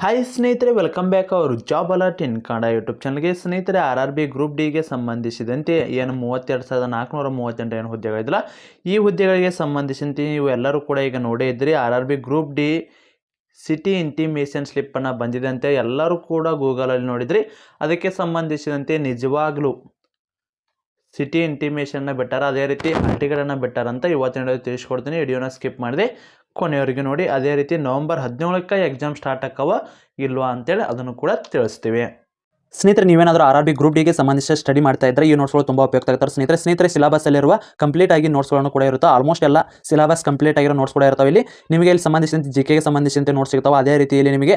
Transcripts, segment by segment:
Hi ಸ್ನೇಹಿತರೆ welcome back ಅವರು job alert in Kannada YouTube ಚಾನಲ್ಗೆ ಸ್ನೇಹಿತರೆ ಆರ್ ಆರ್ ಬಿ ಗ್ರೂಪ್ ಡಿಗೆ ಸಂಬಂಧಿಸಿದಂತೆ ಏನು ಮೂವತ್ತೆರಡು ಸಾವಿರದ ನಾಲ್ಕುನೂರ ಮೂವತ್ತೆಂಟು ಏನು ಹುದ್ದೆಗಳಿದ್ದಿಲ್ಲ ಈ ಹುದ್ದೆಗಳಿಗೆ ಸಂಬಂಧಿಸಿದಂತೆ ನೀವು ಎಲ್ಲರೂ ಕೂಡ ಈಗ ನೋಡೇ ಇದ್ರಿ R R B group D CT intimation ಸ್ಲಿಪ್ಪನ್ನು ಬಂದಿದೆ ಅಂತ ಎಲ್ಲರೂ ಕೂಡ ಗೂಗಲಲ್ಲಿ ನೋಡಿದ್ರಿ. ಅದಕ್ಕೆ ಸಂಬಂಧಿಸಿದಂತೆ ನಿಜವಾಗ್ಲೂ ಸಿಟಿ ಇಂಟಿಮೇಷನ್ನ ಬಿಟ್ಟಾರ, ಅದೇ ರೀತಿ ಆರ್ಟಿಕಲನ್ನು ಬಿಟ್ಟಾರ ಅಂತ ಇವತ್ತಿನ ತಿಳಿಸ್ಕೊಡ್ತೀನಿ. ವಿಡಿಯೋನ ಸ್ಕಿಪ್ ಮಾಡಿದೆ. ಕೊನೆಯವರೆಗೆ ನೋಡಿ, ಅದೇ ರೀತಿ ನವಂಬರ್ ಹದಿನೇಳಕ್ಕೆ ಎಕ್ಸಾಮ್ ಸ್ಟಾರ್ಟ್ ಆಕ್ಕವ ಇಲ್ವಾ ಅಂತೇಳಿ ಅದನ್ನು ಕೂಡ ತಿಳಿಸ್ತೀವಿ. ಸ್ನೇಹಿತರೆ, ನೀವೇನಾದರೂ ಆರ್ ಆರ್ ಬಿ ಗ್ರೂಪ್ ಡಿಗೆ ಸಂಬಂಧಿಸಿದ ಸ್ಟಡಿ ಮಾಡ್ತಾ ಇದ್ದರೆ ಈ ನೋಟ್ಸ್ಗಳು ತುಂಬ ಉಪಯುಕ್ತ ಆಗ್ತಾರೆ. ಸ್ನೇಹಿತರೆ ಸ್ನೇಹಿತರೆ ಸಿಲಬಸ್ಸಲ್ಲಿರುವ ಕಂಪ್ಲೀಟ್ ಆಗಿ ನೋಟ್ಸ್ಗಳನ್ನು ಕೂಡ ಇರುತ್ತೆ. ಆಲ್ಮೋಸ್ಟ್ ಎಲ್ಲ ಸಿಲಬಸ್ ಕಂಪ್ಲೀಟ್ ಆಗಿರೋ ನೋಟ್ಸ್ ಕೂಡ ಇರ್ತಾವೆ. ಇಲ್ಲಿ ನಿಮಗೆ ಇಲ್ಲಿ ಸಂಬಂಧಿಸಿದಂತೆ ಜಿ ಕೆಗೆ ಸಂಬಂಧಿಸಿದಂತೆ ನೋಟ್ಸ್ ಸಿಗ್ತಾವೆ. ಅದೇ ರೀತಿಯಲ್ಲಿ ನಿಮಗೆ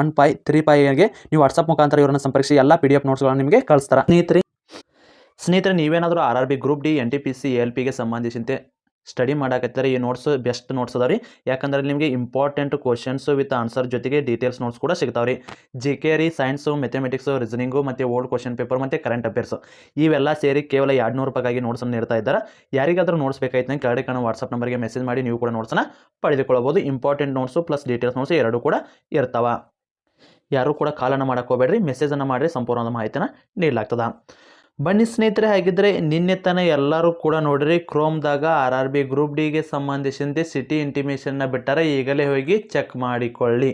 one five three ಫೈಗೆ ನೀವು ವಾಟ್ಸಪ್ ಮುಖಾಂತರ ಇವರನ್ನು ಸಂಪರ್ಕಿಸಿ, ಎಲ್ಲ ಪಿ ಡಿ ಎಫ್ ನೋಟ್ಸ್ಗಳನ್ನು ನಿಮಗೆ ಕಳಿಸ್ತಾರೆ. ಸ್ನೇಹಿತರೆ ಸ್ನೇಹಿತರೆ, ನೀವೇನಾದರೂ R R B group D N T P C L ಪಿಗೆ ಸಂಬಂಧಿಸಿದಂತೆ ಸ್ಟಡಿ ಮಾಡಕತ್ತಾರೆ ಈ ನೋಟ್ಸ್ ಬೆಸ್ಟ್ ನೋಟ್ಸ್ ಅದಾವೆ ರೀ ಯಾಕಂದ್ರೆ ನಿಮಗೆ ಇಂಪಾರ್ಟೆಂಟ್ ಕ್ವಶನ್ಸು ವಿತ್ ಆನ್ಸರ್ ಜೊತೆಗೆ ಡೀಟೇಲ್ಸ್ ನೋಟ್ಸ್ ಕೂಡ ಸಿಗ್ತಾವೆ ರೀ ಜಿ ಕೆ ರೀ ಸೈನ್ಸು ಮೆಥಮೆಟಿಕ್ಸು ರೀಸನಿಂಗು ಮತ್ತು ಓಲ್ಡ್ ಕ್ವಶನ್ ಪೇಪರ್ ಮತ್ತು ಕರೆಂಟ್ ಅಫೇರ್ಸು ಇವೆಲ್ಲ ಸೇರಿ ಕೇವಲ ಎರಡು ನೂರು ರೂಪಾಯಿಗಾಗಿ ನೋಟ್ಸನ್ನು ನೀಡ್ತಾ ಇದ್ದಾರೆ. ಯಾರಿಗಾದರೂ ನೋಟ್ಸ್ ಬೇಕಾಯ್ತು ಕೆಳಗಡೆ ಕಾಣೋ ವಾಟ್ಸಪ್ ನಂಬರ್ಗೆ ಮೆಸೇಜ್ ಮಾಡಿ ನೀವು ಕೂಡ ನೋಟ್ಸನ್ನು ಪಡೆದುಕೊಳ್ಳಬಹುದು. Important notes plus details notes ಎರಡು ಕೂಡ ಇರ್ತಾವ. ಯಾರು ಕೂಡ ಕಾಲನ್ನು ಹೋಗಬೇಡ್ರಿ ಮೆಸೇಜನ್ನು ಮಾಡಿರಿ ಸಂಪೂರ್ಣ ಮಾಹಿತಿನ ನೀಡಲಾಗ್ತದೆ. ಬನ್ನಿ ಸ್ನೇಹಿತರೆ, ಹಾಗಿದ್ರೆ ನಿನ್ನೆ ತಾನೇ ಎಲ್ಲರೂ ಕೂಡ ನೋಡ್ರಿ ಕ್ರೋಮ್ದಾಗ ಆರ್ ಆರ್ ಬಿ ಗ್ರೂಪ್ ಡಿಗೆ ಸಂಬಂಧಿಸಿದಂತೆ ಸಿಟಿ ಇಂಟಿಮೇಷನ್ನ ಬಿಟ್ಟರೆ, ಈಗಲೇ ಹೋಗಿ ಚೆಕ್ ಮಾಡಿಕೊಳ್ಳಿ.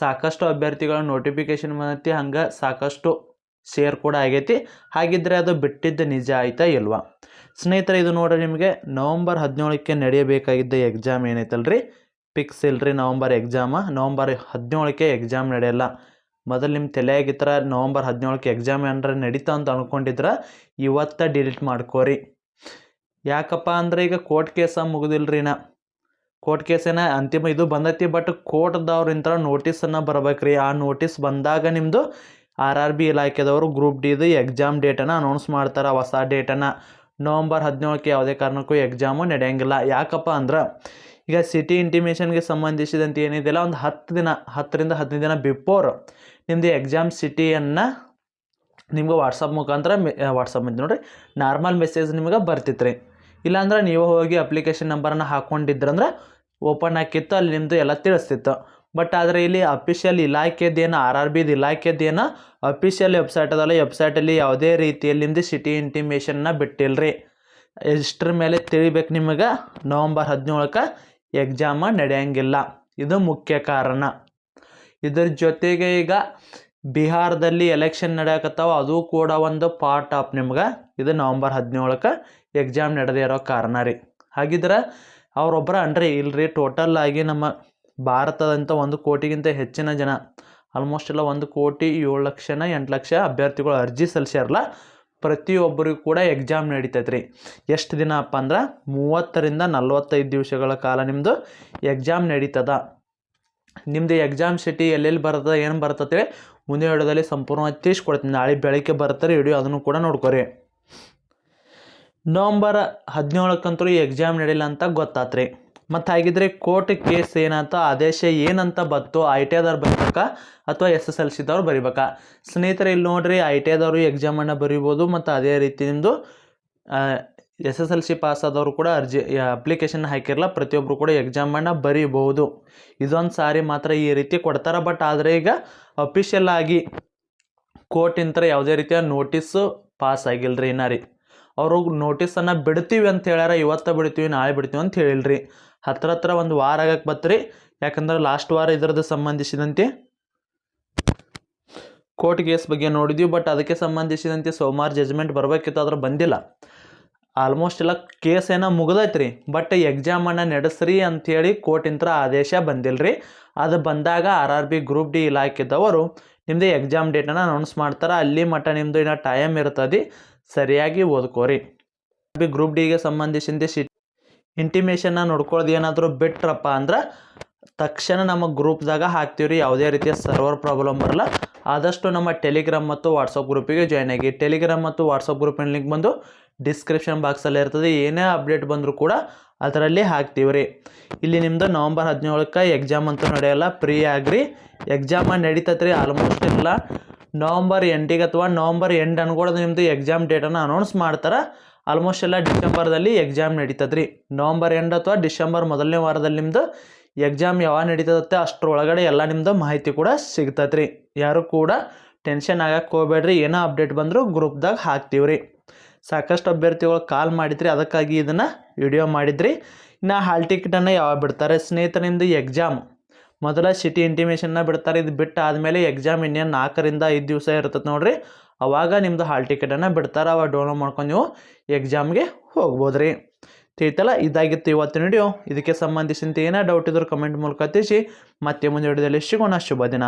ಸಾಕಷ್ಟು ಅಭ್ಯರ್ಥಿಗಳ ನೋಟಿಫಿಕೇಶನ್ ಬಂದೈತಿ, ಹಂಗೆ ಸಾಕಷ್ಟು ಶೇರ್ ಕೂಡ ಆಗೈತಿ. ಹಾಗಿದ್ರೆ ಅದು ಬಿಟ್ಟಿದ್ದು ನಿಜ ಆಯ್ತಾ ಇಲ್ವಾ? ಸ್ನೇಹಿತರೆ, ಇದು ನೋಡ್ರಿ ನಿಮಗೆ, ನವಂಬರ್ ಹದಿನೇಳಕ್ಕೆ ನಡೆಯಬೇಕಾಗಿದ್ದ ಎಕ್ಸಾಮ್ ಏನೈತಲ್ರಿ? ಫಿಕ್ಸ್ ರೀ ನವಂಬರ್ ಎಕ್ಸಾಮ ನವಂಬರ್ ಹದಿನೇಳಕ್ಕೆ ಎಕ್ಸಾಮ್ ನಡೆಯಲ್ಲ. ಮೊದಲು ನಿಮ್ಮ ತಲೆಯಾಗಿತ್ತರ ನವಂಬರ್ ಹದಿನೇಳಕ್ಕೆ ಎಕ್ಸಾಮ್ ಏನಾರ ನಡೀತ ಅಂತ ಅನ್ಕೊಂಡಿದ್ರೆ, ಇವತ್ತ ಡಿಲೀಟ್ ಮಾಡ್ಕೋರಿ. ಯಾಕಪ್ಪ ಅಂದ್ರೆ ಈಗ ಕೋರ್ಟ್ ಕೇಸ ಮುಗಿದಿಲ್ರಿ ನಾ ಕೋರ್ಟ್ ಕೇಸೇನ ಅಂತಿಮ ಇದು ಬಂದೈತಿ ಬಟ್ ಕೋರ್ಟ್ದವ್ರಿಂತ ನೋಟಿಸನ್ನು ಬರಬೇಕ್ರಿ. ಆ ನೋಟಿಸ್ ಬಂದಾಗ ನಿಮ್ಮದು ಆರ್ ಆರ್ ಬಿ ಇಲಾಖೆದವರು ಗ್ರೂಪ್ ಡಿದು ಎಕ್ಸಾಮ್ ಡೇಟನ್ನು ಅನೌನ್ಸ್ ಮಾಡ್ತಾರೆ, ಹೊಸ ಡೇಟನ್ನು ನವಂಬರ್ ಹದಿನೇಳಕ್ಕೆ ಯಾವುದೇ ಕಾರಣಕ್ಕೂ ಎಕ್ಸಾಮು ನಡೆಯಂಗಿಲ್ಲ. ಯಾಕಪ್ಪ ಅಂದ್ರೆ ಈಗ ಸಿಟಿ ಇಂಟಿಮೇಷನ್ಗೆ ಸಂಬಂಧಿಸಿದಂತೆ ಏನಿದೆಯಲ್ಲ, ಒಂದು ಹತ್ತು ದಿನ, ಹತ್ತರಿಂದ ಹದಿನೈದು ದಿನ ಬಿಫೋರ್ ನಿಮ್ಮದು ಎಕ್ಸಾಮ್ ಸಿಟಿಯನ್ನು ನಿಮ್ಗೆ ವಾಟ್ಸಪ್ ಮುಖಾಂತರ ಮೆ ವಾಟ್ಸಪ್ ಅಂತ ನೋಡಿರಿ. ನಾರ್ಮಲ್ ಮೆಸೇಜ್ ನಿಮ್ಗೆ ಬರ್ತಿತ್ತು ರೀ ಇಲ್ಲಾಂದ್ರೆ ನೀವು ಹೋಗಿ ಅಪ್ಲಿಕೇಶನ್ ನಂಬರನ್ನು ಹಾಕ್ಕೊಂಡಿದ್ರಂದ್ರೆ ಓಪನ್ ಹಾಕಿತ್ತು ಅಲ್ಲಿ ನಿಮ್ಮದು ಎಲ್ಲ ತಿಳಿಸ್ತಿತ್ತು. ಬಟ್ ಆದರೆ ಇಲ್ಲಿ ಅಫಿಷಿಯಲ್ ಇಲಾಖೆದೇನು ಆರ್ ಆರ್ ಬಿದು ಇಲಾಖೆದೇನು ಅಫಿಷಿಯಲ್ ವೆಬ್ಸೈಟ್ ಅದಲ್ಲ ವೆಬ್ಸೈಟಲ್ಲಿ ಯಾವುದೇ ರೀತಿಯಲ್ಲಿ ನಿಮ್ಮದು ಸಿಟಿ ಇಂಟಿಮೇಷನ್ನ ಬಿಟ್ಟಿಲ್ಲ ರೀ ಎಷ್ಟರ ಮೇಲೆ ತಿಳಿಬೇಕು ನಿಮಗೆ ನವಂಬರ್ ಹದಿನೇಳಕ್ಕೆ ಎಕ್ಸಾಮ ನಡೆಯಂಗಿಲ್ಲ. ಇದು ಮುಖ್ಯ ಕಾರಣ. ಇದ್ರ ಜೊತೆಗೆ ಈಗ ಬಿಹಾರದಲ್ಲಿ ಎಲೆಕ್ಷನ್ ನಡೆಯಕತ್ತಾವ, ಅದು ಕೂಡ ಒಂದು ಪಾರ್ಟ್ ಆಫ್ ನಿಮ್ಗೆ ಇದು ನವಂಬರ್ ಹದಿನೇಳಕ್ಕೆ ಎಕ್ಸಾಮ್ ನಡೆದೇ ಇರೋ ಕಾರಣ ರೀ. ಹಾಗಿದ್ರೆ ಅವರೊಬ್ಬರ ಅನ್ರಿ, ಇಲ್ರಿ ಟೋಟಲ್ ಆಗಿ ನಮ್ಮ ಭಾರತದಂಥ ಒಂದು ಕೋಟಿಗಿಂತ ಹೆಚ್ಚಿನ ಜನ ಆಲ್ಮೋಸ್ಟ್ ಎಲ್ಲ ಒಂದು ಕೋಟಿ ಏಳು ಲಕ್ಷನ ಎಂಟು ಲಕ್ಷ ಅಭ್ಯರ್ಥಿಗಳು ಅರ್ಜಿ ಸಲ್ಲಿಸ್ಯಾರಲ್ಲ ಪ್ರತಿಯೊಬ್ಬರಿಗೂ ಕೂಡ ಎಕ್ಸಾಮ್ ನಡೀತೈತೆ ರೀ ಎಷ್ಟು ದಿನ ಅಪ್ಪ ಅಂದ್ರೆ? ಮೂವತ್ತರಿಂದ ನಲ್ವತ್ತೈದು ದಿವಸಗಳ ಕಾಲ ನಿಮ್ಮದು ಎಕ್ಸಾಮ್ ನಡೀತದ. ನಿಮ್ಮದು ಎಕ್ಸಾಮ್ ಸಿಟಿ ಎಲ್ಲೆಲ್ಲಿ ಬರ್ತದೆ, ಏನು ಬರ್ತದೆ ಮುಂದಿನ ವಿಡಿಯೋದಲ್ಲಿ ಸಂಪೂರ್ಣವಾಗಿ ತಿಳಿಸ್ಕೊಡ್ತೀನಿ. ನಾಳೆ ಬೆಳಗ್ಗೆ ಬರ್ತಾರೆ ವಿಡಿಯೋ, ಅದನ್ನು ಕೂಡ ನೋಡ್ಕೊರಿ. ನವಂಬರ್ ಹದಿನೇಳಕ್ಕಂತೂ ಈ ಎಕ್ಸಾಮ್ ನಡೆಯಲ್ಲ ಅಂತ ಗೊತ್ತಾತ್ರಿ. ಮತ್ತು ಹಾಗಿದ್ರೆ ಕೋರ್ಟ್ ಕೇಸ್ ಏನಂತ ಆದೇಶ ಏನಂತ ಬತ್ತು ಐ ಟಿ ಐದವ್ರು ಬರಿಬೇಕಾ ಅಥವಾ ಎಸ್ ಎಸ್ ಎಲ್ ಸಿದವ್ರು ಬರಿಬೇಕಾ? ಸ್ನೇಹಿತರೆ, ಇಲ್ಲಿ ನೋಡ್ರಿ, ಐ ಟಿ ಐದವರು ಎಕ್ಸಾಮನ್ನು ಬರಿಬೋದು, ಮತ್ತು ಅದೇ ರೀತಿ ನಿಮ್ಮದು S S L C pass ಆದವರು ಕೂಡ ಅರ್ಜಿ ಅಪ್ಲಿಕೇಶನ್ ಹಾಕಿರಲ್ಲ ಪ್ರತಿಯೊಬ್ಬರು ಕೂಡ ಎಕ್ಸಾಮನ್ನು ಬರೀಬಹುದು ಇದೊಂದು ಸಾರಿ ಮಾತ್ರ ಈ ರೀತಿ ಕೊಡ್ತಾರೆ ಬಟ್ ಆದರೆ ಈಗ ಅಫಿಷಿಯಲ್ ಆಗಿ ಕೋರ್ಟ್ ಕೋರ್ಟಿಂದ ಯಾವುದೇ ರೀತಿಯ ನೋಟಿಸ್ಸು ಪಾಸ್ ಆಗಿಲ್ಲ ರೀ ಇನ್ನ ರೀ. ಅವರು ನೋಟಿಸನ್ನು ಬಿಡ್ತೀವಿ ಅಂತ ಹೇಳ್ಯಾರ, ಇವತ್ತು ಬಿಡ್ತೀವಿ, ನಾಳೆ ಬಿಡ್ತೀವಿ ಅಂತ ಹೇಳಿಲ್ರಿ. ಹತ್ರ ಹತ್ರ ಒಂದು ವಾರ ಆಗಕ್ಕೆ ಬತ್ರಿ. ಯಾಕಂದ್ರೆ ಲಾಸ್ಟ್ ವಾರ ಇದ್ರದ್ದು ಸಂಬಂಧಿಸಿದಂತೆ ಕೋರ್ಟ್ ಕೇಸ್ ಬಗ್ಗೆ ನೋಡಿದ್ವಿ ಬಟ್ ಅದಕ್ಕೆ ಸಂಬಂಧಿಸಿದಂತೆ ಸೋಮವಾರ ಜಜ್ಮೆಂಟ್ ಬರಬೇಕಿತ್ತು, ಆದ್ರೆ ಬಂದಿಲ್ಲ. ಆಲ್ಮೋಸ್ಟ್ ಎಲ್ಲ ಕೇಸ್ ಏನೋ ಮುಗಿದೈತ್ರಿ ಬಟ್ ಎಕ್ಸಾಮ್ ಎಕ್ಸಾಮನ್ನು ನಡೆಸ್ರಿ ಅಂಥೇಳಿ ಕೋರ್ಟಿಂತ್ರ ಆದೇಶ ಬಂದಿಲ್ಲ ಅದು ಬಂದಾಗ R R B group D ಇಲಾಖೆದವರು ನಿಮ್ಮದು ಎಕ್ಸಾಮ್ ಡೇಟನ್ನು ಅನೌನ್ಸ್ ಮಾಡ್ತಾರೆ, ಅಲ್ಲಿ ಮಟ್ಟ ನಿಮ್ಮದು ಇನ್ನೂ ಟೈಮ್ ಇರ್ತದೆ, ಸರಿಯಾಗಿ ಓದ್ಕೋರಿ. ಬಿ ಗ್ರೂಪ್ ಡಿಗೆ ಸಂಬಂಧಿಸಿದ ಶಿ ಇಂಟಿಮೇಷನ್ನ ನೋಡ್ಕೊಳ್ಳೋದು ಏನಾದರೂ ಬಿಟ್ರಪ್ಪ ಅಂದ್ರೆ ತಕ್ಷಣ ನಮ್ಮ ಗ್ರೂಪ್ದಾಗ ಹಾಕ್ತೀವಿ ರೀ, ಯಾವುದೇ ರೀತಿಯ ಸರ್ವರ್ ಪ್ರಾಬ್ಲಮ್ ಬರಲ್ಲ ಆದಷ್ಟು ನಮ್ಮ ಟೆಲಿಗ್ರಾಮ್ ಮತ್ತು ವಾಟ್ಸಪ್ ಗ್ರೂಪಿಗೆ ಜಾಯ್ನ್ ಆಗಿ. ಟೆಲಿಗ್ರಾಮ್ ಮತ್ತು ವಾಟ್ಸಪ್ ಗ್ರೂಪಿನ ಲಿಂಕ್ ಬಂದು ಡಿಸ್ಕ್ರಿಪ್ಷನ್ ಬಾಕ್ಸಲ್ಲಿ ಇರ್ತದೆ. ಏನೇ ಅಪ್ಡೇಟ್ ಬಂದರೂ ಕೂಡ ಅದರಲ್ಲಿ ಹಾಕ್ತೀವಿ ರೀ. ಇಲ್ಲಿ ನಿಮ್ಮದು ನವಂಬರ್ ಹದಿನೇಳಕ್ಕೆ ಎಕ್ಸಾಮ್ ಅಂತೂ ನಡೆಯಲ್ಲ ಫ್ರೀ ಆಗ್ರಿ. ಎಕ್ಸಾಮ ನಡೀತೈತೆ ರೀ ಆಲ್ಮೋಸ್ಟ್ ಇಲ್ಲ. ನವಂಬರ್ ಎಂಟಿಗೆ ಅಥವಾ ನವಂಬರ್ ಎಂಡ್ ಅನ್ಕೊಳ್ಳೋದು ನಿಮ್ಮದು ಎಕ್ಸಾಮ್ ಡೇಟನ್ನು ಅನೌನ್ಸ್ ಮಾಡ್ತಾರೆ. ಆಲ್ಮೋಸ್ಟ್ ಎಲ್ಲ ಡಿಸೆಂಬರ್ದಲ್ಲಿ ಎಕ್ಸಾಮ್ ನಡೀತದೆ ರೀ ನವಂಬರ್ ಎಂಡ್ ಅಥವಾ ಡಿಸೆಂಬರ್ ಮೊದಲನೇ ವಾರದಲ್ಲಿ ನಿಮ್ಮದು ಎಕ್ಸಾಮ್ ಯಾವಾಗ ನಡೀತದತ್ತೆ ಅಷ್ಟರೊಳಗಡೆ ಎಲ್ಲ ನಿಮ್ಮದು ಮಾಹಿತಿ ಕೂಡ ಸಿಗ್ತೈತೆ ರೀ ಯಾರು ಕೂಡ ಟೆನ್ಷನ್ ಆಗಕ್ಕೆ ಹೋಗ್ಬೇಡ್ರಿ. ಏನೋ ಅಪ್ಡೇಟ್ ಬಂದರೂ ಗ್ರೂಪ್ದಾಗ ಹಾಕ್ತೀವಿ ರೀ ಸಾಕಷ್ಟು ಅಭ್ಯರ್ಥಿಗಳು ಕಾಲ್ ಮಾಡಿದ್ರಿ. ಅದಕ್ಕಾಗಿ ಇದನ್ನು ವಿಡಿಯೋ ಮಾಡಿದ್ರಿ. ಇನ್ನು ಹಾಲ್ ಟಿಕೆಟನ್ನು ಯಾವಾಗ ಬಿಡ್ತಾರೆ? ಸ್ನೇಹಿತರೆ ನಿಮ್ಮದು ಎಕ್ಸಾಮ್ ಮೊದಲ ಸಿಟಿ ಇಂಟಿಮೇಷನ್ನ ಬಿಡ್ತಾರೆ. ಇದು ಬಿಟ್ಟು ಆದಮೇಲೆ ಎಕ್ಸಾಮ್ ಇನ್ನೇನು ನಾಲ್ಕರಿಂದ ಐದು ದಿವಸ ಇರ್ತದೆ ನೋಡ್ರಿ. ಅವಾಗ ನಿಮ್ಮದು ಹಾಲ್ ಟಿಕೆಟನ್ನು ಬಿಡ್ತಾರೆ, ಅವಾಗ ಡೌನ್ಲೋಡ್ ಮಾಡ್ಕೊಂಡು ನೀವು ಎಕ್ಸಾಮ್ಗೆ ಹೋಗ್ಬೋದು ರೀ ತಿಳಿತಲ್ಲ ಇದಾಗಿತ್ತು ಇವತ್ತಿನ ವಿಡಿಯೋ ಇದಕ್ಕೆ ಸಂಬಂಧಿಸಿದಂತೆ ಏನೇ ಡೌಟ್ ಇದ್ರೂ ಕಮೆಂಟ್ ಮೂಲಕ ತಿಳಿಸಿ. ಮತ್ತೆ ಮುಂದೆ ವಿಡಿಯೋದಲ್ಲಿ ಸಿಗೋಣ. ಶುಭ ದಿನ.